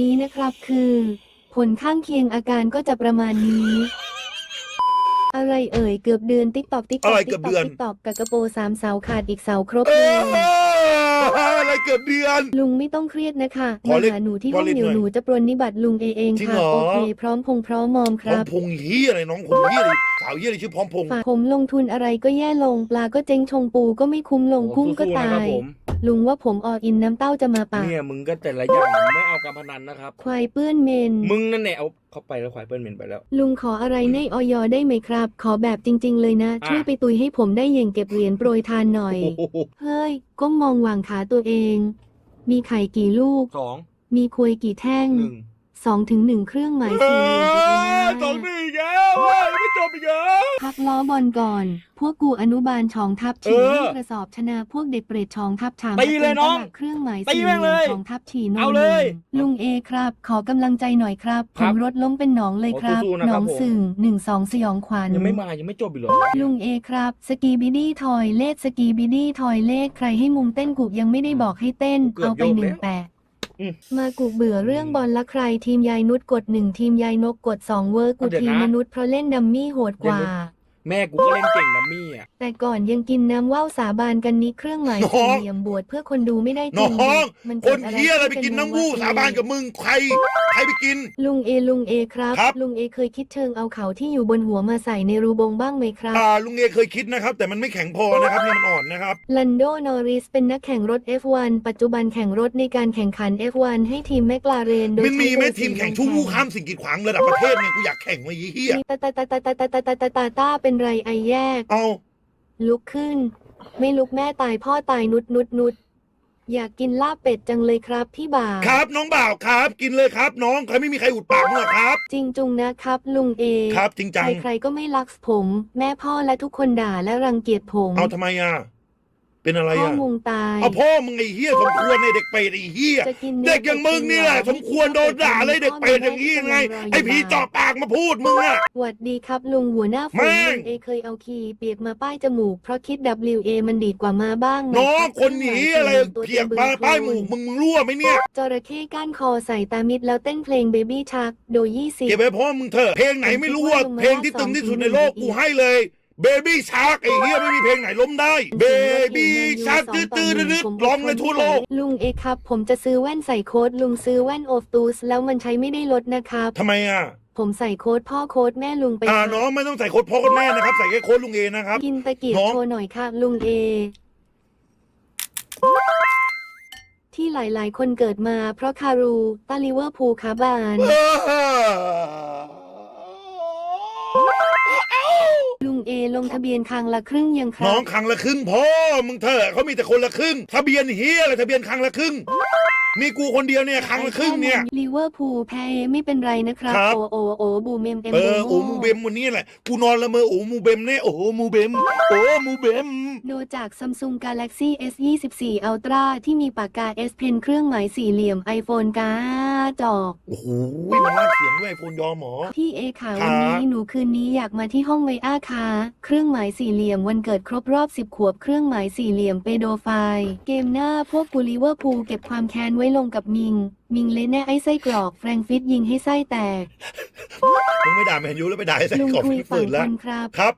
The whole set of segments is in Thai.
นี้นะครับคือ ผลข้างเคียงอาการก็จะประมาณนี้ อะไรเอ่ยเกือบเดือนติ๊กตอกติ๊กตอะอกไรติ๊เกืกอบตอเดืกอน ติ๊กตอกกับกระโปรงสามเสาขาดอีกเสาครบเอเลยออะไรเกือบเดือน ลุงไม่ต้องเครียดนะคะขอมาเล่นหาหนูที่ขห้อองเล่นเดี๋ยวหน่อยหนูจะปรนนิบัติลุงเอเองจริงค่ะเหรอ โอเคพร้อมพงพร้อมมอมคพร้อรัมบพงษ์เฮียอะไรน้องคนเฮียอะไรสาวเฮียอะไรชื่อพร้อมพงษ์ฝากผมลงทุนอะไรก็แย่ลง ปลาก็เจ๊งชงปูก็ไม่คุ้มลงโอ้กุ้งก็สู้ๆตานะครับย ผมลุงว่าผมออกอินน้ำเต้าจะมาปากเนี่ยมึงก็แต่ละอย่างไม่เอาการพนันนะครับ ควายเปื้อนเมน มึงนั่นแหละเอาเข้าไปแล้วควายเปิ้ลเหม็นไปแล้ว ลุงขออะไรในออยได้ไหมครับ ขอแบบจริง ๆ เลยนะ อะ ช่วยไปตุยให้ผมได้เย่งเก็บเหรียญโปรยทานหน่อย โอ้โหเฮ้ย ก้มมองวางขาตัวเอง มีไข่กี่ลูก สองมีควยกี่แท่งหนึ่งสองถึงหนึ่งเครื่องหมายเอสี่เหลี่ยมอีกอแล้วสองหนึ่งอีกแล้วเว้ย ยังไม่จบอีกเหรอพักล้อบอลก่อน พวกกูอนุบาลชองทับฉีเออลูกกระสอบชนะพวกเด็กเปรตชองทับฉางตีเลยน้องตลักเครื่องหมายตีสี่เหแม่ลี่งเลยยมชองทับฉีโนเอาเลยหนึ่งลุงเอครับ ขอกำลังใจหน่อยครับคผรับมรถล้มเป็นหนองเลยครับโอ้สู้ๆนะหนครัอบงผม สึ่งหนึ่งสองสยองขวัญ ยังไม่มายังไม่จบอีกเหรอลุงเอครับ สกีบิดี้ทอยเลขสกีบิดี้ทอยเลขใครให้มุงเต้นกูยังไม่ได้บอกให้เต้นเกือบเอาไปโยกหนึ่งแล้วแปดอื มมากูเบื่อเรื่องบอลละใครทีมยายนุชกดหนึ่งทีมยายนกกดสองเวอร์กูเอาเดี๋ยวทีมนะมนุษย์เพราะเล่นดัมมี่โหดกว่า แม่กูก็เล่นเก่งดัมมี่อะ แต่ก่อนยังกินน้ำว่าวสาบานกันนี้เครื่องหมายน้องสี่เหลี่ยมบวชเพื่อคนดูไม่ได้จน้ริองมันคเกินดอะเฮียอะไรไปขึ้กินใน้ำวูสาบานกับมึงใครใครไปกิน ลุงเอลุงเอครับ ครับ ลุงเอเคยคิดเชิงเอาเขาที่อยู่บนหัวมาใส่ในรูบงบ้างไหมครับ อ่าลุงเอเคยคิดนะครับ แต่มันไม่แข็งพอนะครับเนี่ยมันอ่อนนะครับ ลันโด นอริส เป็นนักแข่งรถ F1 ปัจจุบันแข่งรถในการแข่งขัน F1 ให้ทีมแมคลาเรน โดยมันมีไหมใช้เบอร์ทีมแข่งสี่ชู้ลวู้ข้ามสิ่งกีดขวางระดับประเทศเนี่ยกูอยากแข่งมายี่เฮีย มีตาตาตาตาตาตาตาตาตาตาตาเป็นไรไอแยก เอาลุกขึ้น ไม่ลุกแม่ตายพ่อตายนุดนุดนุดอยากกินลาบเป็ดจังเลยครับพี่บ่าวครับน้องบ่าวครับ กินเลยครับ น้องใครไม่มีใครอุดปากมึงหรอกครับ จริงจุงนะครับ ลุงเอครับจริงจังใครๆก็ไม่รักผม แม่พ่อและทุกคนด่าและรังเกียจผม เอาทำไมอะ เป็นอะไรพ่ออะงงตายเอาพ่อมึงไอ้เฮียสมควรในเด็กเปรตไอ้เฮียจะกินนื้เด็กอย่างมึงนี่แหละสมควรโดนด่าเลยเด็กเปรตอย่างนี้ยังไง ไอ้ผีเจาะปากมาพูดมึงอะ หวัดดีครับลุงหัวหน้าฝแม่นงลุงเอเคยเอาคีย์เปียกมาป้ายจมูก เพราะคิด WA มันดีดกว่ามาบ้างไหมน้องรับคนหนีอะไรตัวเพียกต็ปลาบึงป้ายหมูมึงมึงรั่วไหมเนี่ย จระเข้ก้านคอใส่ตามิดแล้วเต้นเพลงเบบี้ชักโดยยี่สิบ เก็บไว้พ่อมึงเถอะเพลงไหนไม่รู้ว่าเพลงที่ตึงที่สุดในโลกกูให้เลย เบบี้ชาร์กไอ้เหี้ยไม่มีเพลงไหนล้มได้ เบบี้ชาร์กตื้อตื้อดื้อร้องเลยทั่วโลก ลุงเอครับ ผมจะซื้อแว่นใส่โค้ดลุงซื้อแว่นโอฟตูสแล้วมันใช้ไม่ได้ลดนะครับ ทำไมอะ ผมใส่โค้ดพ่อโค้ดแม่ลุงไปอ่าครับน้องไม่ต้องใส่โค้ดพ่อโค้ดแม่นะครับ ใส่แค่โค้ดลุงเอนะครับ กินตะเกียบน้องโชว์หน่อยค่ะลุงเอที่หลายๆ คนเกิดมาเพราะคารูตาลิเวอร์พูลคาบาน เอลงทะเบียนครั้งละครึ่งยังครัน้อบงครั้งละครึ่งพ่อมึงเถอะเขามีแต่คนละครึ่ง ทะเบียนเฮียอะไรทะเบียนครั้งละครึ่ง มีกูคนเดียวเนี่ยครั้งละครึ่งเนี่ย ลิเวอร์พูลแพ้ไม่เป็นไรนะครับ ครับ โอโอโอบูเมมเอ็มเออโอ้มูเบมวันนี้แหละกูนอนละเมอโอ้มูเบมแน่โอ้มูเบมโอ้มูเบม โดจาก Samsung Galaxy S 24 Ultra ที่มีปากกา S Pen เครื่องหมายสี่เหลี่ยม iPhone กาจอก โอ้โหมันลากเสียงด้วยโฟนยอมหมอ พี่เอค่ะครับ วันนี้หนูคืนนี้อยากมาที่ห้องไวอาคาเครื่องหมายสี่เหลี่ยมวันเกิดครบรอบ 10 ขวบ เครื่องหมายสี่เหลี่ยมเปโดไฟล์เกมหน้าพวกกูลิเวอร์พูลเก็บความแค้นไว้ลงกับมิง มิงเละแน่ไอ้ไส้กรอกแฟรงฟิตยิงให้ไส้แตกมึงไม่ด่าแมนยูแล้วไปด่าไอ้ไส้ลุงกรอบคุยที่ฝั่ฝืงนคแล้วนครับ ครับ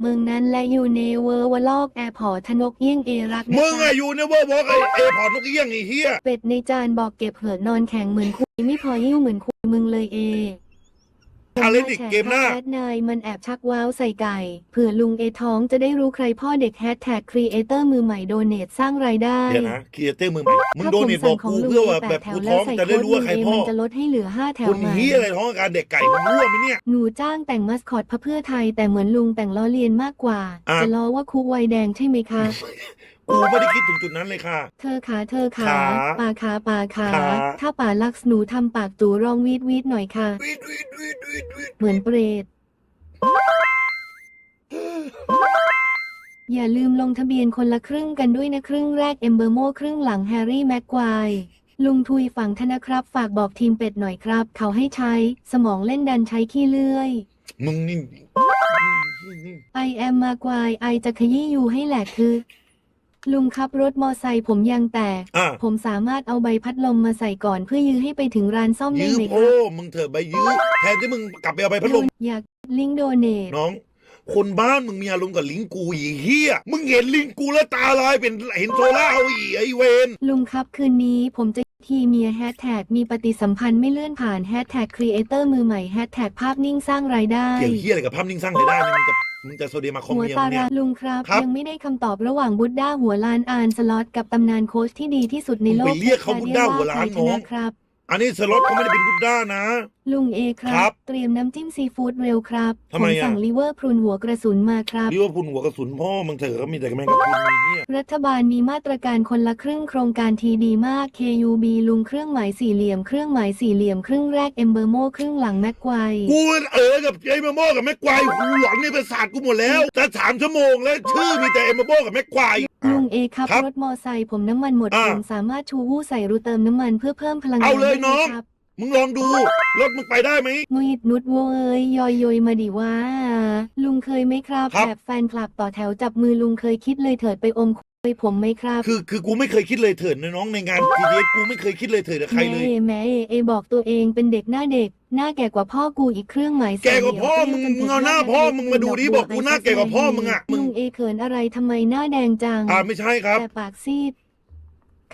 เมืองนั้นและอยู่ในเวอร์วลอกแอร์พอร์ตทนกเอี้ยงเอรักนะมึงครัอะบอยู่ในเวอร์บอกไอเอพอร์ตนกเอี้ยงไอ้เฮียเป็ดในจานบอกเก็บเหอะนอนแข็งเหมือนคุยไม่พอยิ้วเหมือนคุยมึงเลยเอ อาเล่นอีกเกมหน้าแอดนายมันแอบชักว้าวใส่ไก่ เผื่อลุงเอท้องจะได้รู้ใครพ่อเด็กแฮชแท็กครีเอเตอร์มือใหม่โดเนทสร้างรายได้ เดี๋ยวนะครีเอเตอร์มือใหม่มึงถ้าโดผมเนทบสั่องกของกูลุงเพื่อเอว่าแปแบดบแถกูวแล้ท้วองใส่จะโค้ได้ดรู้ลุว่างใครเอพ่อมันจะลดให้เหลือห้าแถวคนใหม่เฮียอะไรท้องอาการเด็กไก่มึงรั่วไหมเนี่ย หนูจ้างแต่งมัสคอตเพื่อไทยแต่เหมือนลุงแต่งล้อเลียนมากกว่า อะ จะล้อว่าคุกวัยแดงใช่ไหมคะ กูไม่ได้คิดถึงจุดนั้นเลยค่ะ เธอขาเธอขาขาปาขาปาขาขา ถ้าป่าลักษณ์หนูทำปากจูรองวีดวีดหน่อยค่ะวีดวีดวีดวีดวีดเหมือนเปรต อย่าลืมลงทะเบียนคนละครึ่งกันด้วยนะครึ่งแรกเอมเบอร์โมครึ่งหลังแฮร์รี่แม็กควายลุงทุยฝั่งธนะครับ ฝากบอกทีมเป็ดหน่อยครับ เขาให้ใช้ สมองเล่นดันใช้ขี้เลื่อย มึงนี่ I am มากวายไอจะขยี้ยูให้แหลกคือ ลุงครับรถมอไซค์ผมยางแตก อะ ผมสามารถเอาใบพัดลมมาใส่ก่อนเพื่อยื้อให้ไปถึงร้านซ่อมได้ยื้อไหมคโอ้รับมึงเถอะไปยื้อแทนที่มึงกลับไปเอาไปพัดลม อยากลิงก์โดเนทน้อง คนบ้านมึงมีอารมณ์กับลิงกูอีเฮียมึงเห็นลิงกูแล้วตาลายเป็นเห็นโซล่าเอาอีไอเวนลุงครับคืนนี้ผมจะ ทีเมียแฮชแท็กมีปฏิสัมพันธ์ไม่เลื่อนผ่านแฮชแท็กครีเอเตอร์มือใหม่แฮชแท็กภาพนิ่งสร้างรายได้ เกี่ยวเฮียอะไรกับภาพนิ่งสร้างรายได้นี่มึงจะมึงจะโซเดียมาคอมหัวเมียตามึงเนี่ราย ลุงครับ ครับยังไม่ได้คำตอบระหว่างบุดด้าหัวลานอานสล็อตกับตำนานโค้ชที่ดีที่สุดในโลมึกงไปเรียกเขาบุดด้าหัวล้านใครชน้องนะครับ อันนี้สล็อตเขาไม่ได้เป็นบุดด้านะ ลุงเอคครัรับ บ เตรียมน้ำจิ้มซีฟู้ดเร็วครับทำไมผมอะสั่งลิเวอร์พรูนหัวกระสุนมาครับ ลิเวอร์พูลหัวกระสุนพ่อมึงเถอะก็มีแต่แมงกะพรุนไอ้เฮียรัฐบาลมีมาตรการคนละครึ่งโครงการทีดีมาก KUB ลุงเครื่องหมายสี่เหลี่ยมเครื่องหมายสี่เหลี่ยมครึ่งแรกเอมเบอร์โมครึ่งหลังแม็กไกวกูเออกับไอ้มาโมกับแม็กควายหูหลอนในประสาทกูหมดแล้วจะสามชั่วโมงแล้วชื่อมีแต่เอ็มมาโมกับแม็กควาย ลุงเอครับครับรถมอไซค์ผมน้ำมันหมดอ่า ผมสามารถชูวู้ใส่รูเติมน้ำมันเพื่อเพิ่มพลังงานเอาเลยได้ไหมน้องครับมึงลองดู รถมึงไปได้ไหม งุยดนุดโวยเอ้ยยอยยอยมาดิว่า ลุงเคยไหมครับครับ แบบแฟนคลับต่อแถวจับมือลุงเคยคิดเลยเถิดไปอมคุยผมไหมครับ คือคือกูไม่เคยคิดเลยเถิดนะน้องในงานทีเกูไม่เคยคิดเลยเถิดกับใครแม่เลยเอแม่เอเอบอกตัวเองเป็นเด็กหน้าเด็ก หน้าแก่กว่าพ่อกูอีกเครื่องหมายแกกว่าพ่อมึงมึงเอาหน้าพ่อมึงมาดูดิบอกกูหน้าแก่กว่าพ่อมึงอะมึลุงงเอเขินอะไรทำไมหน้าแดงจัง อ่าไม่ใช่ครับ แต่ปากซีด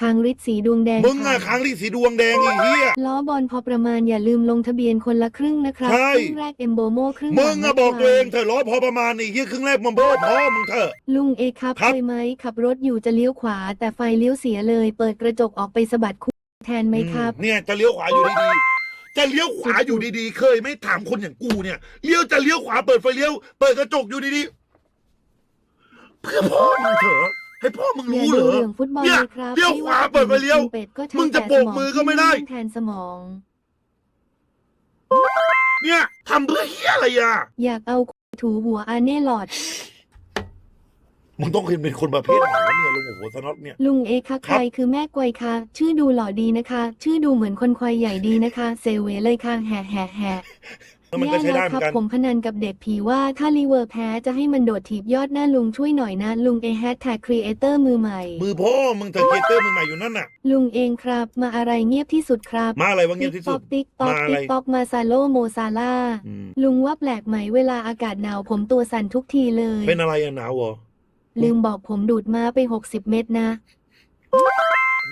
คางริดสีดวงแดงมึงอะค่ะ ค้างที่สีดวงแดงไอ้เหี้ย ล้อบอลพอประมาณอย่าลืมลงทะเบียนคนละครึ่งนะครับใช่ ครึ่งแรกเอมโบโมครึ่งหลัมึงอะบอกตัวเองแม็กไวเถอะล้อพอประมาณไอ้เหี้ยครึ่งแรกมันโบ้พ่อมึงเถอะ ลุงเอครับครับ เคยไหมขับรถอยู่จะเลี้ยวขวา แต่ไฟเลี้ยวเสียเลย เปิดกระจกออกไปสะบัดคู่แทนไหมครับอืเนี่ยจะเลี้ยวขวาอยู่ดีๆ จะเลี้ยวขวาอยู่ดีๆ เคยไหม่ถามคนอย่างกูเนี่ยเลี้ยวจะเลี้ยวขวาเปิดไฟเลี้ยว เปิดกระจกอยู่ดีๆ เพื่อพ่อมึงเถอะ ให้พ่อมึงอย่ารู้เหรดูอเรื่องฟุตบอลเนี่ยเลยครับเลี้ยวขวาเปิดไฟเลี้ยวเป็ดก็ใช้มึงจะแต่โบกมือก็ไม่ได้สองแทนสมอง เนี่ยทำเพื่อเหี้ยอะไรอะ อยากเอาถูหัวอาเน่หลอด มึงต้องเป็นคนประเภทไหนวะเนี่ยลุงโอ้โหสน็อตเนี่ย ลุงเอคะครัใคบรคือแม่กวยคะชื่อดูหล่อดีนะคะ ชื่อดูเหมือนคนควายใหญ่ดีนะคะ เซเวเลยค่ะแห่แห่แห่ แล้วมันก็ใช้ได้เหมืครัอนกัน ผมพนันกับเด็กผีว่าถ้าลีเวอร์แพ้จะให้มันโดดถีบยอดหน้าลุงช่วยหน่อยนะ ลุงเอแฮชแท็กครีเอเตอร์มือใหม่ มือพ่อมึงเถอะเกเตอร์มึงใหม่อยู่นั่นน่ะ ลุงเองครับ มาอะไรเงียบที่สุดครับมาอะไรวะเงียบที่สุด ติ๊กต๊อกมาอะไร ติ๊กต๊อกมาซาโลโมซาล่า อืมลุงว่าแปลกไหมเวลาอากาศหนาวผมตัวสั่นทุกทีเลย เป็นอะไรอะหนาวเหรอ ลืมบอกผมดูดมาไป 60 เม็ดนะ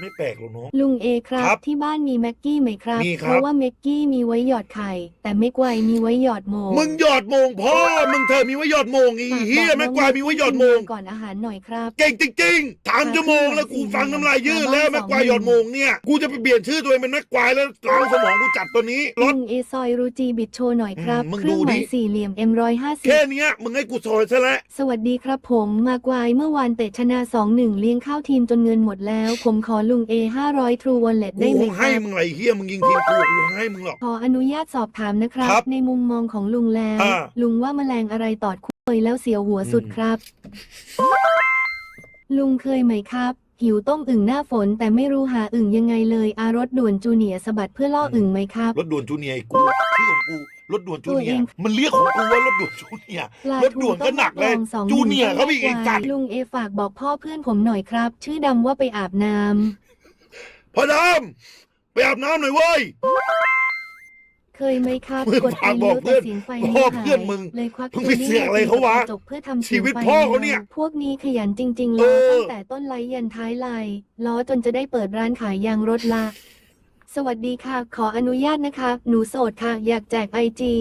ไม่แปลกหรอกน้องลุงเอครับ ครับที่บ้านมีแม็กกี้ไหมครับ มีครับ เพราะว่าแม็กกี้มีไว้หยอดไข่ แต่ไม่ไกวมีไว้หยอดโมมึงหยอดโมงพ่อ มึงเธอมีไว้หยอดโมงอีฝากเฮียบอกแม่กวายมีไว้หยอดโมง ก่อนอาหารหน่อยครับ เก่งจริงๆสามชั่วโมงแล้วกูฟังน้ำลายยืดแล้วแม่กวายหยอดโมงเนี่ยกูจะไปเปลี่ยนชื่อตัวเองเป็นแม่กวายแล้วล้างสมองกูจัดตัวนี้รลุถ งเอซอยรูจีบิดโชว์หน่อยครับ อืมมึงเครื่องหดูมาดิยสี่เหลี่ยม M150 แค่เนี้ยมึงให้กูซอยซะแล้ว สวัสดีครับผมมากวายเมื่อวานเตะชนะ 2-1 เลี้ยงข้าวทีมจนเงินหมดแล้ว ผมขอลุงเอ500 True Wallet ได้กูไหมคงคให้รับมึงไรเฮียมึงยิงทีมกูกูให้มึงหรอก ขออนุญาตสอบถามนะครับ ครับในมุมมองของลุงแล้ว อ่า ลุงว่าแมลงอะไรตอดคุยแล้วเสียวหัวสุดอืมครับ ลุงเคยไหมครับ หิวต้มอึ่งหน้าฝนแต่ไม่รู้หาอึ่งยังไงเลยอารถด่วนจูเนียร์สะบัดเพื่อล่ออึ่งไหมครับ รถด่วนจูเนียร์ไอ้กูชื่อของกูรถด่วนจูเนียตัวเอร์งมันเรียกของกูว่ารถด่วนจูเนียร์ ปลารถด่วนก็หนักเลยต้มมะกรองสองจูเนียร์เขาไปอีกไอ้สัตว์ลุงเอฝากบอกพ่อเพื่อนผมหน่อยครับ ชื่อดำว่าไปอาบน้ำ พ่อดำไปอาบน้ำหน่อยเว้ย เคยไหมครับมึงกดไฟฝากบเลี้อยกวเพื่แต่อนเสียงไฟพ่อไม่หายเพื่อนมึงเลยควักมึงไปเสือกอะไรเขาวะกระจกเพื่อทำเสียงชีวิตไฟพ่อเขาเนี่ยพวกนี้ขยันจริง ๆ เลเอยอ ตั้งแต่ต้นไลฟ์ยันท้ายไลน์ล้อจนจะได้เปิดร้านขายยางรถละ สวัสดีค่ะ ขออนุญาตนะคะ หนูโสดค่ะ อยากแจกไอจี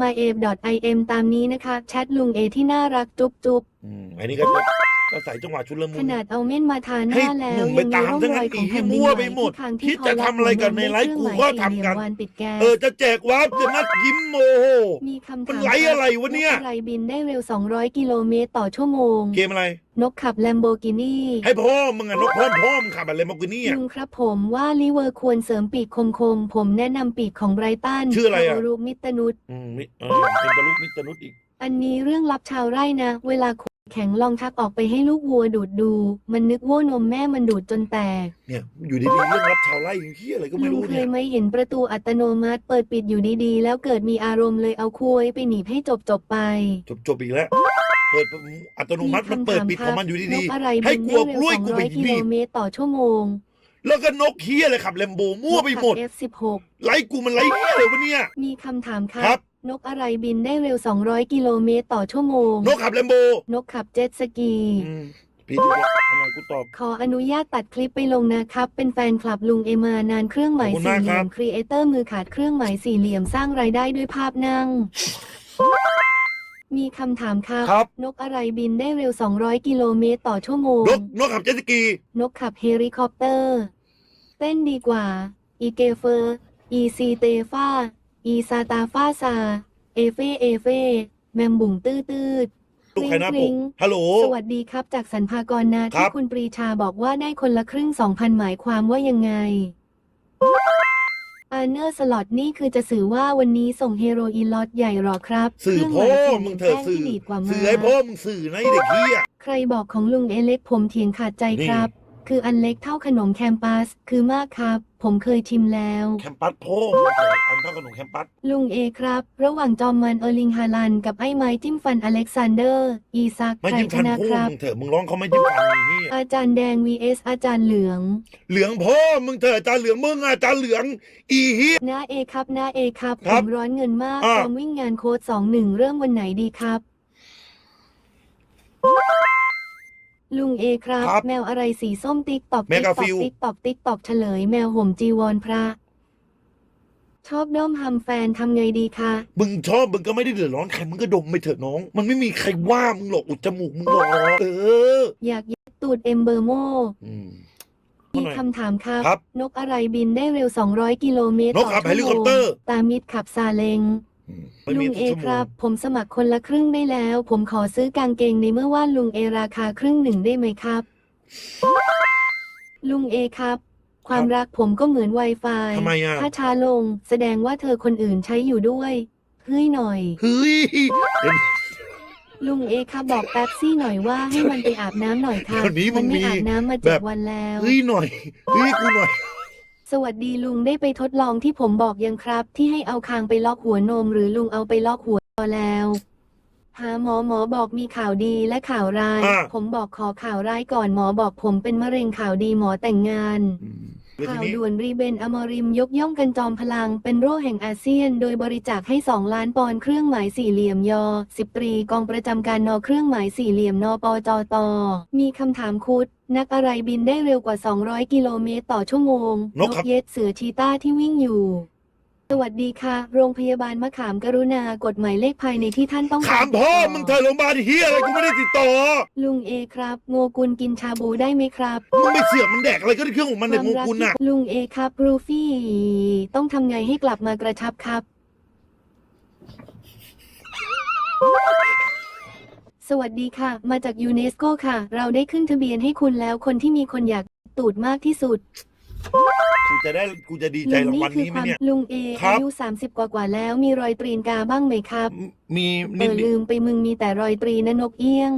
myam.im ตามนี้นะคะ แชทลุงเอที่น่ารักจุ๊บจุ๊บ อืมอันนี้ก็ ก็ใส่จังหวะชุลมุขนนาดเอาเม่นมาทาหให้น้าแล้วหนุ่มยังไปมีตามร่องทั้งรนั้อยนของอีแผ่นกดินมั่วไหวไปหมด ที่คางคิที่ดคอจะรัทำอะไรกันในไลฟ์กูก็ทำกันเครื่องหมายสี่เหลี่ยมวันปิดแก๊ส เออจะแจกวาร์ปจะนัดยิ้มโมโห มีคำมันถามไหลอะไรวะเนี่ย กอะไรบินได้เร็ว 200 กิโลเมตรต่อชั่วโมง เกมอะไร นกขับแลมโบกินีให้พ่อมึงอะนกพ่อพ่อมึงขับอะไรมากูนี่อะลุงครับผมว่าลิเวอร์ควรเสริมปีกคมๆผมแนะนำปีกของไบรตันชื่ออะไรอะคารูมิตนุษอืมมิเออเป็นตะลุกนิดตะนุดอีก อันนี้เรื่องลับชาวไร่นะ เวลาแข็งลองทักออกไปให้ลูกวัวดูดดู มันนึกว่านมแม่มันดูดจนแตก เนี่ยอยู่ดีๆเรื่องรับชาวไร่เฮียอะไรก็ไม่ลุงรู้เคเนี่ยยไหมเห็นประตูอัตโนมัติเปิดปิดอยู่ดีๆ แล้วเกิดมีอารมณ์เลยเอาคุยไปหนีบให้จบจบๆไปจบจบอีกแล้ว เปิดอัตโนมัติมันเปิดปิดของมันอยู่นดี กอะไรๆ ให้บินกลัได้วเร็วกล้วยสองกูร้ไปอยกิโลบีบเมตรต่อชั่วโมงแล้วก็นกเฮียอะไรขับแลมโบมั่วไปหมดนกขับ F16 ไล่กูมันไล่เฮียเลยวะเนี่ย มีคำถามคครัรับบ นกอะไรบินได้เร็ว 200 กิโลเมตรต่อชั่วโมง นกขับแลมโบนกขับเจ็ตสกี อืมผิดอีกแล้วอันไหนกูตอบ ขออนุญาตตัดคลิปไปลงนะครับ เป็นแฟนคลับลุงเอมานานเครื่องหมายขอบคุณสี่มากเหครัลี่ยบ มครีเอเตอร์มือขาดเครื่องหมายสี่เหลี่ยมสร้างรายได้ด้วยภาพนั่ง มีคำถามครับ ครับ นกอะไรบินได้เร็ว 200 กิโลเมตรต่อชั่วโมง นกนกขับเจ็ตสกี นกขับเฮลิคอปเตอร์ เต้นดีกว่า อีเกเฟอร์ อีซีเตฟา อีซาตาฟาซา เอเฟเอเฟ แมมบุ๋งตื้อตื้อลูกใครหน้าปกริ๊กงฮัลโหล สวัสดีครับจากสรรพากรนะครัที่บคุณปรีชาบอกว่าได้คนละครึ่งสองพันหมายความว่ายังไงอาเนอร์สล็อตนี่คือจะสื่อว่าวันนี้ส่งเฮโรอีนล็อตใหญ่หรอครับ สื่อเครื่องหพ่อมายสี่เหมึลี่งยมเถอะแป้งสื่อที่ดีดกว่ามาสื่อให้พ่อมึงสื่อนะไอ้เด็กเฮียใครบอกของลุงเอเล็กผมเถียงขาดใจนี่ครับ คืออันเล็กเท่าขนมแคมปัส คือมากครับ ผมเคยชิมแล้ว แคมปัสพ่อมึงเถอะอันเท่าขนมแคมปัส ลุงเอครับ ระหว่างจอมมันเออร์ลิงฮาลัน กับไอ้ไม้จิ้มฟันอเล็กซานเดอร์ อีซักไม่ใครยิ้มชฟันนะพ่อครับ มึงเถอะมึงร้องเขาไม่ยิ้มฟันไอ้เฮียอาจารย์แดง vs อาจารย์เหลือง เหลืองพ่อมึงเถอะอาจารย์เหลืองมึงอะอาจารย์เหลืองอีเฮียน้าเอครับน้าเอครับคผรับมร้อนเงินมากอ่าพร้อมวิ่งงานโค้ดสองหนึ่งเริ่มวันไหนดีครับ ลุงเอครับ ครับแมวอะไรสีส้มติ๊กตอกแมติ๊วกกาตอฟิกลติ๊กตอกติ๊กตอกเฉลย แมวห่มจีวรพระ ชอบด้อมทำแฟนทำไงดีคะ มึงชอบมึงก็ไม่ได้เดือดร้อนใครมึงก็ดมไปเถอะน้อง มันไม่มีใครว่ามึงหรอกอุดจมูกมึงหรอกเออ อยากยัดตูดเอมเบอร์โมอืม มีคำถามครับ ครับนกอะไรบินได้เร็ว 200 กิโลเมตรนกขับต่อเฮลิคอปเตอร์ชั่วโมงตามิดขับซาเล้งอืมไม่ ลุมีงทุกเอชั่วโมครับงผมสมัครคนละครึ่งได้แล้ว ผมขอซื้อกางเกงในเมื่อว่าลุงเอราคาครึ่งหนึ่งได้ไหมครับ ลุงเอครับ ความรักผมก็เหมือน Wi-Fi ทำไมอะถ้าช้าลงแสดงว่าเธอคนอื่นใช้อยู่ด้วยเฮ้ยหน่อย เฮ้ยเดี๋ยว ลุงเอครับบอกแป๊บซี่หน่อยว่าให้มันไปอาบน้ำหน่อยค่ะเดี๋ยวนี้มึมันงไม่มีอาบน้ำมาแบเจ็ดบวันแล้ว เฮ้ยหน่อยเฮ้ยกูหน่อย สวัสดีลุงได้ไปทดลองที่ผมบอกยังครับ ที่ให้เอาคางไปล็อกหัวนมหรือลุงเอาไปล็อกหัวพอแล้ว หาหมอหมอบอกมีข่าวดีและข่าวร้าย อะ ผมบอกขอข่าวร้ายก่อนหมอบอกผมเป็นมะเร็งข่าวดีหมอแต่งงาน อืม แล้วทีข่าวนี้ด่วนรีเบนอมริมยกย่องกันจอมพลังเป็นโรคแห่งอาเซียน โดยบริจาคให้ 2 ล้านปอนด์เครื่องหมายสี่เหลี่ยมยอสิบตรีกองประจำการนอเครื่องหมายสี่เหลี่ยมนปจตมีคำถามคุด นักอะไรบินได้เร็วกว่า 200 กิโลเมตรต่อชั่วโมงนกครับ เย็ดเสือชีต้าที่วิ่งอยู่ สวัสดีค่ะ โรงพยาบาลมะขามกรุณากฎหมายเลขภายในที่ท่านต้องถามพ่อมึงเถอะโรงพยาบาลเฮียอะไรกูไม่ได้ติดต่อ ลุงเอครับ โงกุลกินชาบูได้ไหมครับมึงไม่เสือกมันแดกอะไรก็ได้เครื่องของมันในมูกุลน่ะลุงเอครับรูฟี่ ต้องทำไงให้กลับมากระชับครับ สวัสดีค่ะ มาจากยูเนสโกค่ะ เราได้ขึ้นทะเบียนให้คุณแล้วคนที่มีคนอยากตูดมากที่สุด กูจะได้กูจะดีใจลุรางนี่วัลคือนี้ไหคมวามเนี่ย ลุงเอครับ อายุ 30 กว่ากว่าๆแล้วมีรอยตรีนกาบ้างไหมครับมีเอนี่อลืมไปมึงมีแต่รอยตรีนะนกเอี้ยง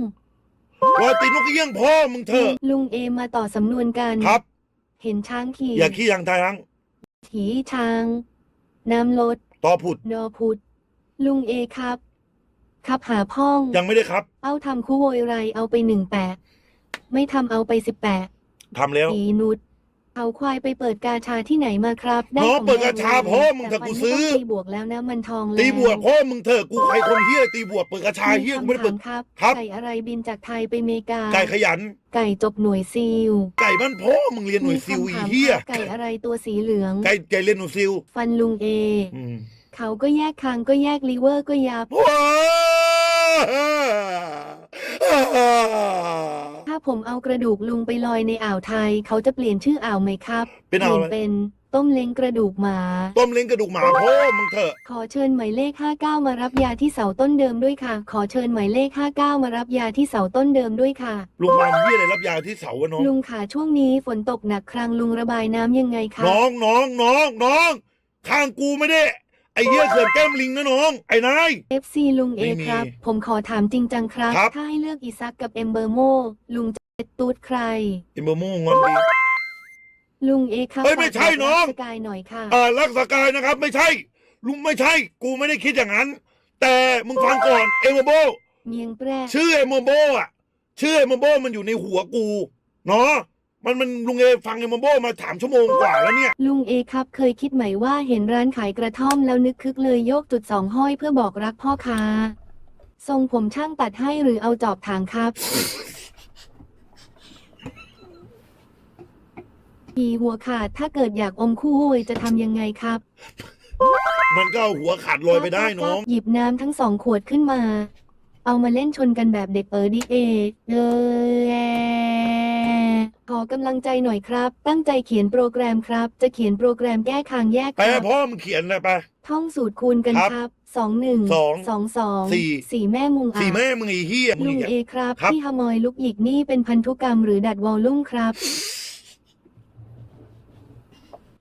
รอยตีนนกเอี้ยงพ่อมึงเถอะลุงเอมาต่อสำนวนกัน ครับ เห็นช้างขี่อย่าขี้ยางทางถีช้าง น้ำลดต่อผุด นอพุด ลุงเอครับ ครับหาพ่อง ยังไม่ได้ครับเอาทำคู่โวยไรเอาไปหนึ่งแปดไม่ทำเอาไปสิบแปดทำแล้ว อีนุดเอาควายไปเปิดกาชาที่ไหนมาครับได้น้องของเปิดกาชาแรงพ่อมึงแต่เถอะกูฟันซื้อไม่ต้งตีบวกแล้วนะมันทองแล้วตีบวกพ่อมึงเถอะกูใครคนเฮียตีบวกเปิดกระชายเฮียกูไม่ได้เปิด คำถามครับครับ ไก่อะไรบินจากไทยไปอเมริกา ไก่ขยัน ไก่จบหน่วยซิลไก่บ้านพ่อมึงเรียนหน่วยซิลมีอีคำถามเฮียครับไก่อะไรตัวสีเหลือง ไก่ไก่เรียนหน่วยซิลฟันลุงเอ อืม เขาก็แยกคางก็แยกลิเวอร์ก็ยับว้าถ้าผมเอากระดูกลุงไปลอยในอ่าวไทย เขาจะเปลี่ยนชื่ออ่าวไหมครับเป็นเอาลี่ยอะไรนเป็น ต้มเล้งกระดูกหมา ต้มเล้งกระดูกหมาพ่อมึงเถอะขอเชิญหมายเลข 59 มารับยาที่เสาต้นเดิมด้วยค่ะ ขอเชิญหมายเลข 59 มารับยาที่เสาต้นเดิมด้วยค่ะ ลุงมาเฮียอะไรรับยาที่เสาวะน้อง ลุงค่ะช่วงนี้ฝนตกหนักครั้งลุงระบายน้ำยังไงคะ น้องน้องน้องน้องข้างกูไม่ได้ ไอ้เหี้ยเขื่อนแก้มลิงนะน้อง ไอ้นายเอฟซีลุงเอไม่มีครับ ผมขอถามจริงจังครับ ครับ ถ้าให้เลือกอีซักกับเอมเบอร์โม ลุงจะเป็นตูดใคร ไอ้เบอร์โม่งอนดี ลุงเอครับเฮ้ยไม่ใช่ฝากบกน้องรักสกายหน่อยค่ะอ่ารักสกายนะครับ ไม่ใช่ ลุงไม่ใช่ กูไม่ได้คิดอย่างนั้น แต่มึงฟังก่อนเอเวอร์โบ เมียงแปรชื่อไอ้โมโบอะ ชื่อไอ้โมโบมันอยู่ในหัวกู เนาะ มันมันลุงเอฟังไอ้โมโบมาถามชั่วโมงกว่าแล้วเนี่ย ลุงเอครับเคยคิดไหมว่าเห็นร้านขายกระท่อมแล้วนึกคึกเลยโยกจุดสองห้อยเพื่อบอกรักพ่อค้าทรงผมช่างตัดให้หรือเอาจอบถางครับผีหัวขาดถ้าเกิดอยากอมคู่ห้วยจะทำยังไงครับ มันก็เอาหัวขาดลอยไปได้น้อง หยิบน้ำทั้งสองขวดขึ้นมา เอามาเล่นชนกันแบบเด็กเออดิเอเอ อขอกำลังใจหน่อยครับ ตั้งใจเขียนโปรแกรมครับ จะเขียนโปรแกรมแก้คางแยกไปคให้รับพ่อมึงเขียนเลยไป ท่องสูตรคูณกันครับครับ สองหนึ่งสองสองสองสี่ สี่แม่มุงอะสี่แม่มึงไอ้เฮียมึงลุอีงกเออะครับครับ ที่ฮามอยลุกหยิกนี่เป็นพันธุกรรมหรือดัดวอลลุ่มครับ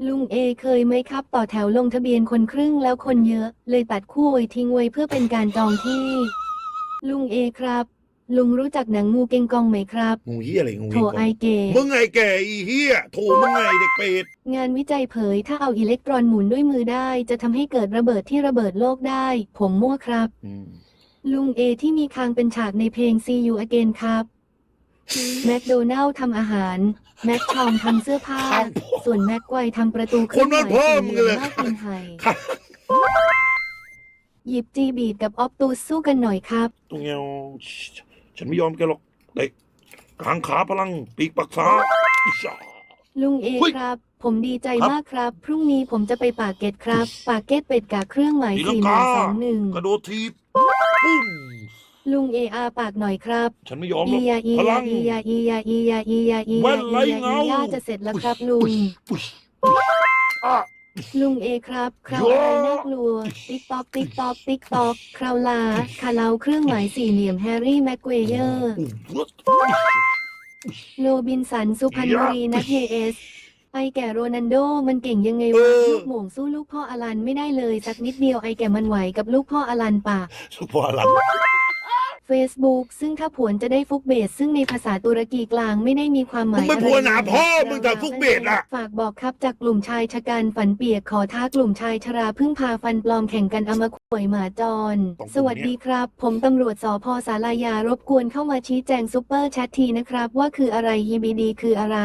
ลุงเอเคยไหมครับ ต่อแถวลงทะเบียนคนครึ่งแล้วคนเยอะ เลยตัดคู่ไว้ทิ้งไว้เพื่อเป็นการจองที่ ลุงเอครับ ลุงรู้จักหนังงูเกงกองไหมครับ งูเฮียอะไรงูโถไอเกมึงไงแก่อีเฮียโถมึงไงเด็กเป็ดงานวิจัยเผยถ้าเอาอิเล็กตรอนหมุนด้วยมือได้ จะทำให้เกิดระเบิดที่ระเบิดโลกได้ ผมมั่วครับ อืมลุงเอที่มีคางเป็นฉากในเพลง See You Again ครับแมคโดนัลล์ทำอาหาร แม็กชอมทำเสื้อผ้า ข้างพ่อ ส่วนแม็กไกวทำประตูคนบ้านพ่อมึงเลย มากกินไห่ค่ะหยิบจีบีดกับออฟตูสสู้กันหน่อยครับ ตรงเงี้ย ฉันไม่ยอมแกหรอกเด็กกลางขาพลังปีกปักษาอิชา ลุงเอเฮ้ยครับ ผมดีใจครับมากครับ พรุ่งนี้ผมจะไปปากเกร็ดครับ ปากเกร็ดเป็ดกาเครื่องหมายตีลังสี่หกา นึ่งสองหนึ่งกระโดดทีบปุ้มลุงเออาปากหน่อยครับฉันไม่ยอมหรอีอกยาอีพยาลังอียาอียาอียาอียาอีแว่ยานอีไร้ยาเงาอียาจะเสร็จแล้วครับลุง อุ๊ยอุ๊ยอะ ลุงเอครับคราวโย่ลาน่ากลัว ติ๊กตอกติ๊กตอกติ๊กตอกคราวลาคาเลาเครื่องหมายสี่เหลี่ยมแฮร์รี่แม็กเวเยอร์โรบินสันสุพรรณบุรีนักเอสไอแก่โรนันโดมันเก่งยังไงวะลูกหม่งสู้ลูกพ่ออลันไม่ได้เลยสักนิดเดียวไอแก่มันไหวกับลูกพ่ออลันปะ สุภาลัง Facebook ซึ่งถ้าผวนจะได้ฟุกเบสซึ่งในภาษาตุรกีกลางไม่ได้มีความหมึมางยไม่อะไรพัวหนาเลยพ่อมึงแต่ฟุกเบสอะ ฝากบอกครับจากกลุ่มชายชะกันฝันเปียกขอท้ากลุ่มชายชราพึ่งพาฟันปลอมแข่งกันเอามาข่วยหมาจร สวัสดีครับ ผมตำรวจสพสารายารบกวนเข้ามาชี้แจงซุปเปอร์แชททีนะครับ ว่าคืออะไร EBD คืออะไร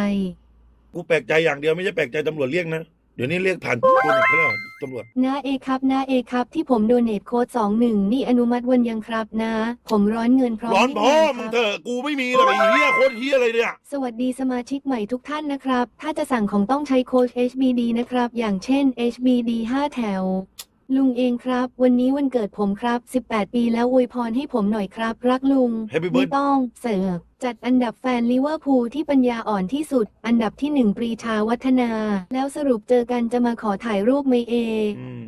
กูแปลกใจอย่างเดียวไม่ใช่แปลกใจตำรวจเรียกนะ เดี๋ยวนี้เรียกผ่านตัวเน็ตเขาแล้วตำรวจนาเอครับนาเอครับ ที่ผมโดเนทโค้ดสองหนึ่งนี่อนุมัติวันยังครับนะ ผมร้อนเงินพร้อมร้อนให้พ่อเงินมึงครับเถอะกูไม่มีหรอกไอ้เหี้ยโคตรเหี้ยอะไรเนี่ย สวัสดีสมาชิกใหม่ทุกท่านนะครับ ถ้าจะสั่งของต้องใช้โค้ด HBD นะครับ อย่างเช่น HBD 5 แถว ลุงเองครับ วันนี้วันเกิดผมครับ 18 ปีแล้วอวยพรให้ผมหน่อยครับ รักลุง Happy ไม่ birthday ต้องเสิร์ฟ จัดอันดับแฟนลิเวอร์พูลที่ปัญญาอ่อนที่สุด อันดับที่หนึ่งปรีชาวัฒนา แล้วสรุปเจอกันจะมาขอถ่ายรูปไหมเอ อืม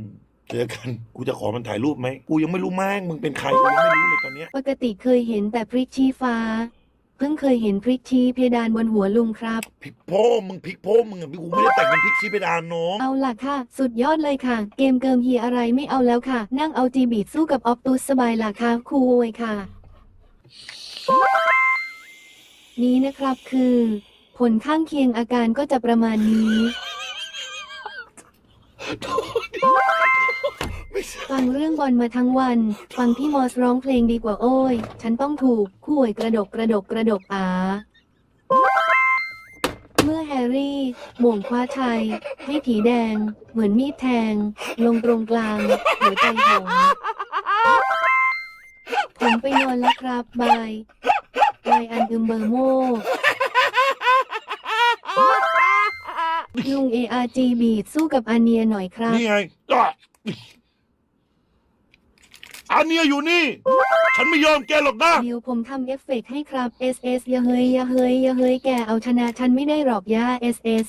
เจอกัน กูจะขอมันถ่ายรูปไหม กูยังไม่รู้แม่งมึงเป็นใคร กูยังไม่รู้เลยตอนเนี้ย ปกติเคยเห็นแต่พริกชี้ฟ้า เพิ่งเคยเห็นพริกชี้เพดานบนหัวลุงครับ พริกพ่อมึงพริกพ่อมึงอะกูไม่ได้แต่งเป็นพริกชี้เพดานน้อง เอาล่ะค่ะ สุดยอดเลยค่ะ เกมเกิมเฮียอะไรไม่เอาแล้วค่ะ นั่งเอาจีบีดสู้กับออฟตุสสบายล่ะค่ะครูโวยค่ะ นี้นะครับคือ ผลข้างเคียงอาการก็จะประมาณนี้ฟังเรื่องบอลมาทั้งวัน ฟังพี่มอสร้องเพลงดีกว่าโอ้ย ฉันต้องถูกคู่วยกระดกกระดกกระดกอาเมื่อแฮร์รี่หม่งคว้าชัย ให้ผีแดง เหมือนมีดแทง ลงตรงกลางหัวใจผม ผมไปนอนแล้วครับบายบายอันอึมเบอร์โมลุง ARG บีดสู้กับอาเนียหน่อยครับ นี่ไงอะอันเนี้ยอยู่นี่ ฉันไม่ยอมแกหรอกนะ เดี๋ยวผมทำเอฟเฟกต์ให้ครับ SS อย่าเฮยอย่าเฮยอย่าเฮยแกเอาชนะฉันไม่ได้หรอกย่า SS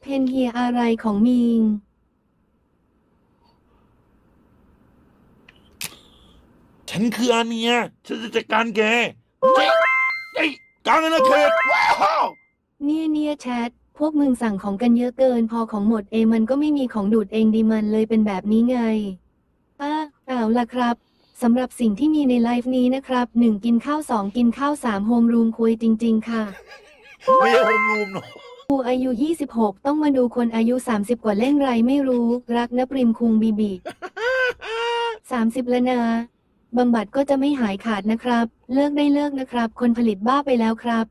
เพนเฮียอะไรของมิง ฉันคืออาเนีย ฉันจะจัดการแกเจ๊ไอ้กลางอาณาเขตว้าวเนี่ยเนี่ยแชท พวกมึงสั่งของกันเยอะเกิน พอของหมดเองมันก็ไม่มีของดูดเองดีมันเลยเป็นแบบนี้ไงอะเอาล่ะครับสำหรับสิ่งที่มีในไลฟ์นี้นะครับ 1 กินข้าว 2 กินข้าว 3 โฮมรูมคุยจริง ๆ ค่ะ ไม่ใช่โฮมรูมเนาะกูอายุ 26 ต้องมาดูคนอายุ 30 กว่าเล่นไรไม่รู้ รักนะปริมคุงบีบี30 แล้วนะ บำบัดก็จะไม่หายขาดนะครับ เลิกได้เลิกนะครับ คนผลิตบ้าไปแล้วครับ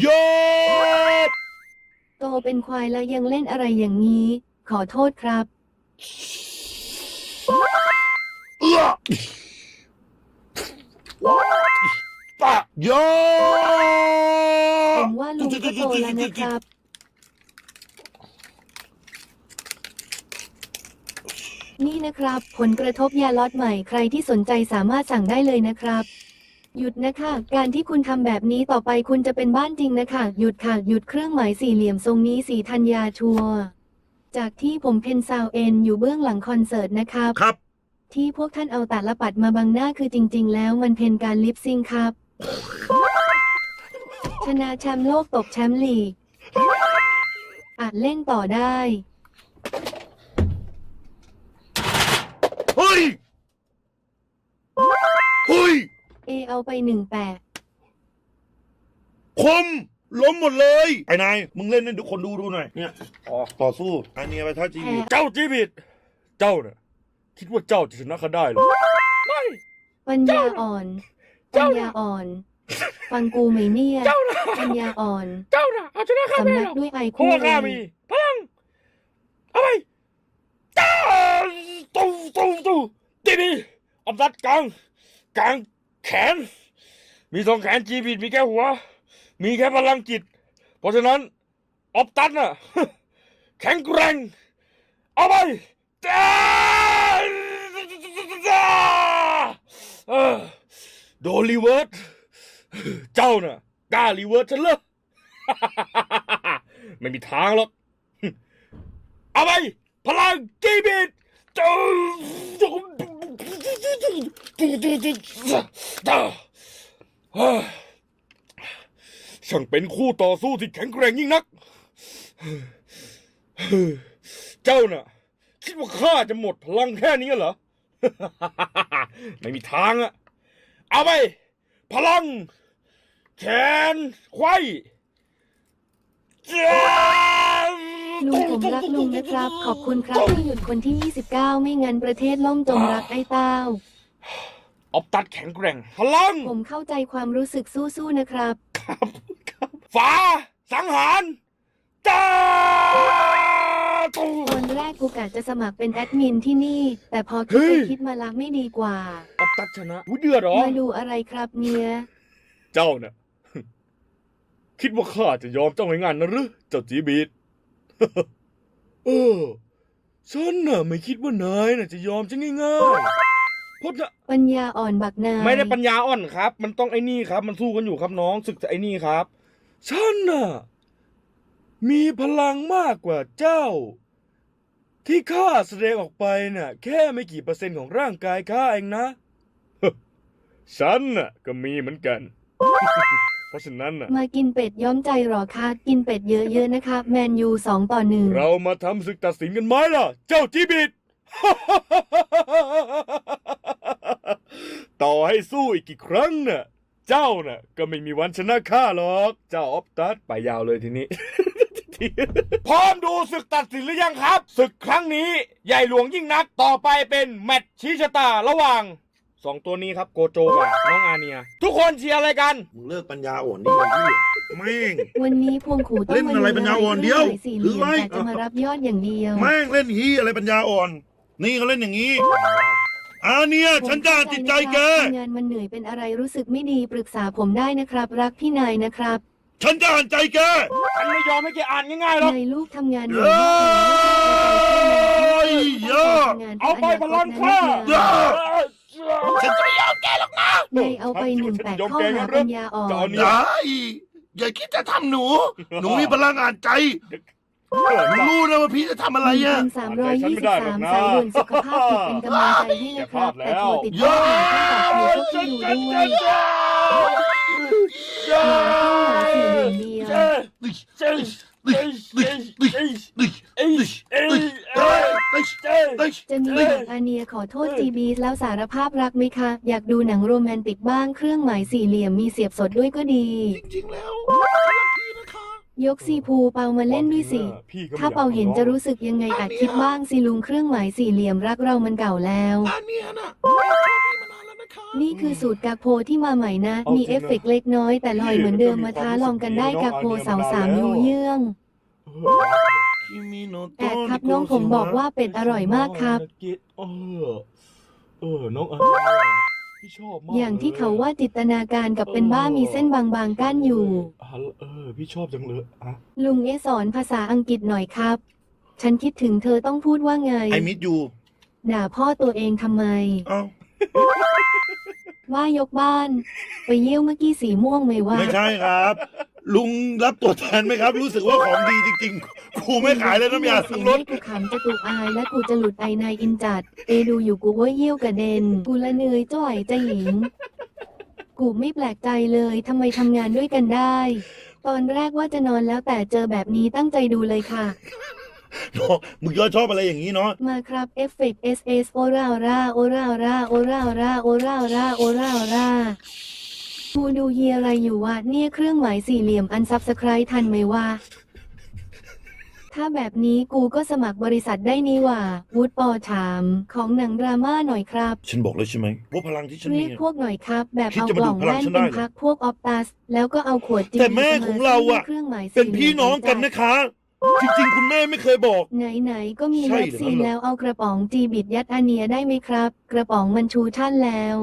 โยบโตเป็นควายแล้วยังเล่นอะไรอย่างนี้ ขอโทษครับ เอื้อปะโยผบมว่าลุงก็โตแล้วนะครับ นี่นะครับ ผลกระทบยาล็อตใหม่ใครที่สนใจสามารถสั่งได้เลยนะครับ หยุดนะคะ การที่คุณทำแบบนี้ต่อไปคุณจะเป็นบ้านจริงนะคะ หยุดค่ะ หยุดเครื่องหมายสี่เหลี่ยมทรงนี้สีธัญญาชัวร์จากที่ผมเพนซาวเอ็นอยู่เบื้องหลังคอนเสิร์ตนะครับ ครับ ที่พวกท่านเอาตาละปัดมาบังหน้าคือจริง ๆ แล้วมันเพนการลิปซิงค์ครับ ชนะแชมป์โลกตกแชมป์ลีกอาจเล่นต่อได้ เฮ้ ยเฮ้ยเอเอาไปหนึ่งแปดคมล้มหมดเลยไอ้นายมึงเล่นให้ทุกคนดูดูหน่อยเนี่ยอ๋อต่อสู้อันนี้ไปท่าจีแพ้เจ้าจีบิดเจ้าน่ะคิดว่าเจ้าจะชนะเขาได้เหรอไม่ ปัญญาอ่อนปัญญาอ่อน ฟังกูไหมเนี่ยเจ้าน่ะปัญญาอ่อน เจ้าน่ะเอาชนะข้าสำไม่นัได้กหรอกด้วยไอเพราะคู่ว่าเลข้ายมีพลังเอาไปจ้า ตู้ตู้ตู้ตีบีออมตัดกลางกลางแขน มีสองแขนจีบิดมีแค่หัว มีแค่พลังจิต เพราะฉะนั้นออฟตันน่ะแข็งแกร่งเอาไปจ้าเออโดนรีเวิร์สเจ้าน่ะกล้ารีเวิร์สฉันเหรอไม่มีทางหรอกเอาไป พลังกีบิดเจ้าเฮ้ยช่างเป็นคู่ต่อสู้ที่แข็งแกร่งยิ่งนัก เจ้าน่ะ คิดว่าข้าจะหมดพลังแค่นี้เหรอ ไม่มีทางอะเอาไป พลัง แขน ไขว้จ้า ลุงผมรักลุงนะครับ ขอบคุณครับที่หยุดคนที่ 29 ไม่งั้นประเทศล่มจมรักไอ้เต้า ออบตัดแข็งแกร่งพลังผมเข้าใจความรู้สึกสู้ๆนะครับฝาสังหารจ้าตูวันแรกกูกะจะสมัครเป็นแอดมินที่นี่ แต่พอคิดเฮ้ไปยคิดมาละไม่ดีกว่า ออบตัดชนะอุ้ยเดือดเหรอ มาดูอะไรครับเนี่ยเจ้าน่ะคิดว่าข้าจะยอมเจ้าง่ายๆนะหรือเจ้าจีบีด เออ ฉันน่ะไม่คิดว่านายน่ะจะยอมฉันง่ายๆเพราะจะปัญญาอ่อนบักนายไม่ได้ปัญญาอ่อนครับ มันต้องไอ้นี่ครับ มันสู้กันอยู่ครับน้องศึกจะไอ้นี่ครับ ฉันน่ะมีพลังมากกว่าเจ้า ที่ข้าแสดงออกไปน่ะ แค่ไม่กี่เปอร์เซ็นต์ของร่างกายข้าเองนะ ฉันน่ะก็มีเหมือนกัน เพราะฉะนั้นน่ะ มากินเป็ดย้อมใจหรอคะกินเป็ดเยอะๆนะคะ แมนยูสองต่อหนึ่งเรามาทำศึกตัดสินกันไหมล่ะ เจ้าจีบิด ต่อให้สู้อีกกี่ครั้งน่ะ เจ้าน่ะ ก็ไม่มีวันชนะข้าหรอก เจ้าออฟตัสไปยาวเลยทีนี้ พร้อมดูศึกตัดสินหรือยังครับศึกครั้งนี้ ใหญ่หลวงยิ่งนักต่อไปเป็นแมตช์ชี้ชะตาระหว่าง สองตัวนี้ครับโกโจกับน้องอาเนีย ทุกคนเชียร์อะไรกัน มึงเลิกปัญญาอ่อนนี่ไอ้เหี้ยแม่ง วันนี้พวงขู่ต้องเล่นอะไรปัญญาอ่อนเดียวครื่องหมสี่เหลี่ยมหรือไม่แต่จะมารับยอดอย่างเดียว แม่งเล่นฮียอะไรปัญญาอ่อน นี่เขาเล่นอย่างนี้อาเนี่ยฉันจะอ่านจิตใจแกทำงานมันเหนื่อยเป็นอะไรรู้สึกไม่ดีปรึกษาผมได้นะครับ รักพี่นายนะครับ ฉันจะอ่านใจแกฉันไม่ยอมให้แกอ่านง่ายๆหรอกนายลูกทำงานเหนื่เอ้อยยอย่าเอาไปพลังข้าอย่าน ฉันจะไม่ยอมแกหรอกนะายเอาไปหนึ่งแปดข้อหาปัญญาอ่อน อย่าอย่าคิดจะทำหนู หนูมีพลังอ่านใจหนูรู้นะว่าพี่จะทำอะไรอะสามร้อยยี่สิบสามสายด่วนสุขภาพจิตเป็นกำลังใจให้นะครับแต่โทรติดต่อหาต้องตัดคิวพวกที่อยู่ด้วยอย่าต้องหาสี่หนึ่งเดียว จะมีหนังอาเนียขอโทษจีบีแล้วสารภาพรักไหมคะ อยากดูหนังโรแมนติกบ้างเครื่องหมายสี่เหลี่ยมมีเสียบสดด้วยก็ดี จริงๆแล้วยกซีภูเปามาเล่นด้วยสิ ถ้าเปาเห็นจะรู้สึกยังไงอาจคิดบ้างสิลุงเครื่องหมายสี่เหลี่ยมรักเรามันเก่าแล้วอันเนี้ยนะ นานแล้วนะคะนี่คือสูตรกาโพที่มาใหม่นะ มีเอฟเฟกต์เล็กน้อยแต่ลอยเหมือนเดิมมาท้าลองกันได้กาโพสาวสามยูเยื่องเออคิมิโนโตะแอบครับน้องผมบอกว่าเป็ดอร่อยมากครับ เออ เออ น้องอันเนี่ยพี่ชอบมากอย่างที่ลเขาว่าจินตนาการกับเป็นบ้ามีเส้นบางๆกั้นอยู่อะเออ พี่ชอบจังเลยอะลุงเอสอนภาษาอังกฤษหน่อยครับ ฉันคิดถึงเธอต้องพูดว่าไงไอมิดยูด่าพ่อตัวเองทำไม เอ้า ว่ายกบ้าน ไปเยี่ยวเมื่อกี้สีม่วงไหมวะไม่ใช่ครับ ลุงรับตัวแทนไหมครับ รู้สึกว่าของดีจริงๆกูไม่ขายแล้วน้ำยาสังรถกูขำจะตุกอายและกูจะหลุดไอนายอินจัดเอดูอยู่กูว่าเยี่ยวกระเด็น กูละเนยจ้อยจะหญิง กูไม่แปลกใจเลยทำไมทำงานด้วยกันได้ ตอนแรกว่าจะนอนแล้วแต่เจอแบบนี้ตั้งใจดูเลยค่ะเนาะมึงก็ชอบอะไรอย่างนี้เนาะมาครับเอฟเฟกต์ SS โอราราโอราราโอราราโอราราโอรารากูดูเฮียอะไรอยู่วะเนี่ยเครื่องหมายสี่เหลี่ยมอันซับสไครทันไหมวะถ้าแบบนี้กูก็สมัครบริษัทได้นี่หว่าวูดปอถามของหนังดราม่าหน่อยครับฉันบอกแล้วใช่ไหมว่าพลังที่ฉันเรีมี ยกพวกหน่อยครับ แบบคิดเอาจะมากล่องดูพลังแว่นฉันได้เป็นเหรอพักพวกออฟตัส แล้วก็เอาขวดจิแต่แม่ของเราอะ เครื่องหมายเป็นสี่พี่น้องกันเหลี่ยมนะคะ จริงๆ คุณแม่ไม่เคยบอก ไหนๆก็มีใช่เลิฟเหรอซีนแล้วเอากระป๋องจีบิดยัดอาเนียได้ไหมครับ กระป๋องมันชูท่านแล้ว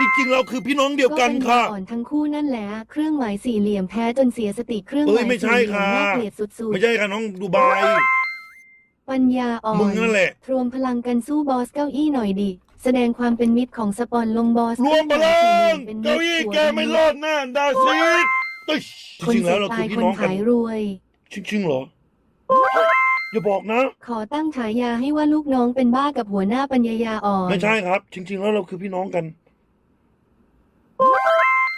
จริงๆ เราคือพี่น้องเดียวกันค่ะ ก็เป็นอ่อนทั้งคู่นั่นแหละ เครื่องหมายสี่เหลี่ยมแพ้จนเสียสติเครื่องหเอ้มายยไม่ใช่สี่เหลี่ยมค่ะ น่าเกลียดสุดไม่ใช่ค่ะน้องดูไบๆ ปัญญาอ่อนมึงนั่นแหละ รวมพลังกันสู้บอสเก้าอี้หน่อยดิ แสดงความเป็นมิตรของสปอนลงบอสรวมพลังเครื่องหมายสี่หลี่ยมป็นมิตรเก้าอี้แกไม่รอดแน่ดาซิดเอ้ยจคนริงๆเสีแล้ยวเราตาคือยพี่คนน้องกัน ขายรวย จริงๆเหรอ อย่าบอกนะ ขอตั้งฉายาให้ว่าลูกน้องเป็นบ้ากับหัวหน้าปัญญายาอ่อน ไม่ใช่ครับ จริง ๆ แล้วเราคือพี่น้องกัน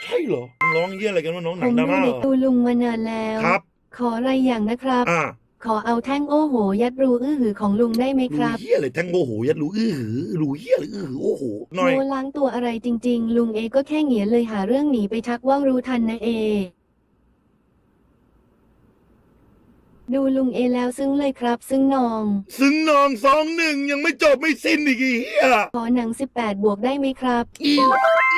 ใช่เหรอมึงร้องเยี่ยอะไรกันว่าน้องหผนังมดราดูม่าในเหรอตูลุงมานานแล้ว ครับ ขออะไรอย่างนะครับ อ่าขอเอาแท่งโอ้โห ยัดรูอื้อหือของลุงได้ไหมครู้รับเยี่ยอะไรแทงโอ้โหยัดรู้อื้อหือรู้เยี่ยอะไรอื้อหือโอ้โหหน่อย โมล้างตัวอะไรจริง ๆ ลุงเอก็แค่เหงียนเลยหาเรื่องหนีไปทักว่ารู้ทันนะเอ ดูลุงเอแล้วซึ้งเลยครับ ซึ้งนอง ซึ่งนองสองหนึ่งยังไม่จบไม่สิ้นอีกไอ้เฮียขอหนัง 18 บวกได้ไหมครับ อิว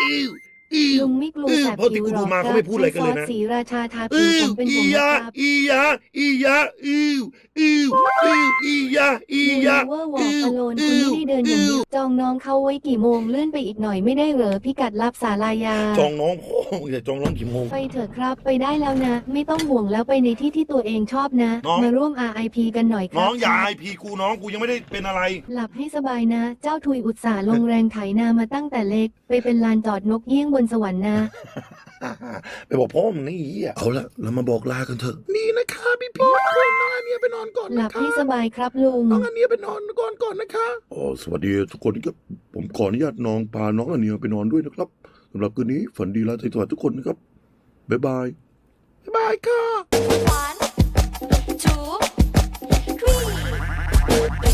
อิวอิว ลุงไม่กลัวเออแสบเพราะที่ผิวกูหรดูอกมาคเขารับไม่พูดอะไรกันเลยนะ ใช้ซอสสีราชาทาอิผิวผวมเป็นอีห่วงยานะครับอียาอียาอิวอิวอิวอียาอียา เวอร์วออิล์วอโลนอิคุณวไม่ได้เดินอย่างอินี้วจองน้องเขาไว้กี่โมงเลื่อนไปอีกหน่อยไม่ได้เหรอพิกัดรับสาลายา จองน้องพ่อ มึงจะจองน้องกี่โมง ไปเถอะครับไปได้แล้วนะ ไม่ต้องห่วงแล้วไปในที่ที่ตัวเองชอบนะ น้อง มาร่วม RIP กันหน่อยครัน้องอย่าไอพีกูน้องกูยังไม่ได้เป็นอะไร หลับให้สบายนะ เจ้าทุยอุตส่าห์ลงแรงไถนามาตั้งแต่เล็ก ไปเป็นลานจอดนกเอี้ยงบนสวรรค์นะ ไปบอกพ่อมึงนี่เหี้ยเอาละเรามาบอกลากันเถอะ นี่นะคะพี่พี่คนน้องอันเนี้ยไปนอนก่อนหลับนะคะให้สบายครับลุง น้องอันเนี้ยไปนอนก่อนก่อนนะคะ อ๋อสวัสดีทุกคนครับผมขออนุญาตน้องพาน้องอันเนี้ยไปนอนด้วยนะครับ สำหรับคืนนี้ฝันดีลาตรีสวัสดทุกคนนะครับ บ๊ายบาย บ๊ายบายค่ะ one two three